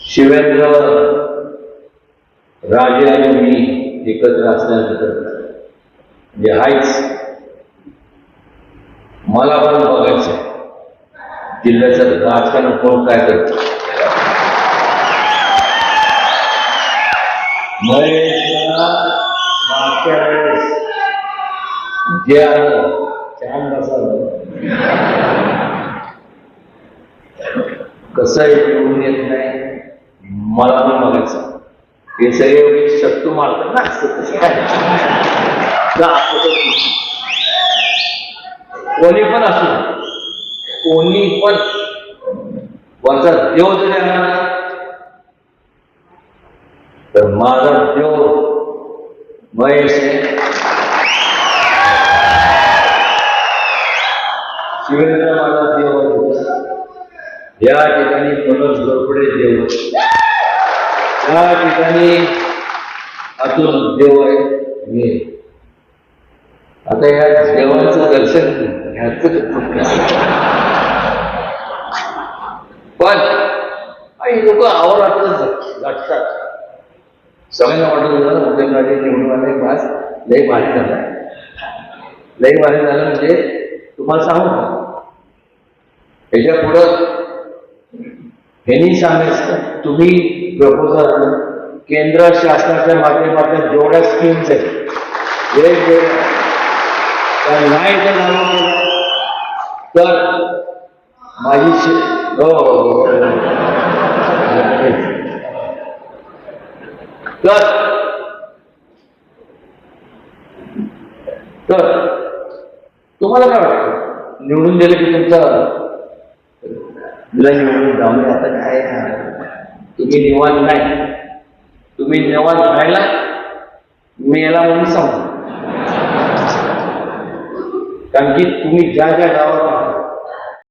शिवेंद्र राजे आणि मी एकत्र असल्यानंतर म्हणजे आहेच मला पण बघायचं जिल्ह्याचं राजकारण कोण काय करत? महेशला मागच्या वेळेस जे आलं कसं निवडून येत नाही. मला पण बघायचं. हे सगळे एवढे मारतात ना. असं कोणी पण असू कोणी पण. वरचा देव जरी आला तर माझा देव महेश शिवेंद्र माझा देव आहे. या ठिकाणी मनोज घोरपडे देव या ठिकाणी अतुल देव आहे मी आता या देवांचं दर्शन घ्यायचं पण काही लोक आवरातच गाठतात सगळ्यांना वाटत झालं उद्योगराजे निवडून आले बस. लई भारी झाला. लई भारी झालं म्हणजे तुम्हाला सांगू का? याच्या पुढं ह्यांनी सांगायचं तुम्ही प्रपोजल केंद्र शासनाच्या माध्यमातून जेवढ्या स्कीम्स आहेत वेगवेगळ्या नाही तर माझी शे- हो हो, हो, हो. तर तर तुम्हाला काय वाटतं निवडून दिलं की तुमचं तुला निवडून जाऊन आता काय तुम्ही निवांत नाही तुम्ही निवांत राहिला मेला याला म्हणून सांगू कारण की तुम्ही ज्या ज्या गावात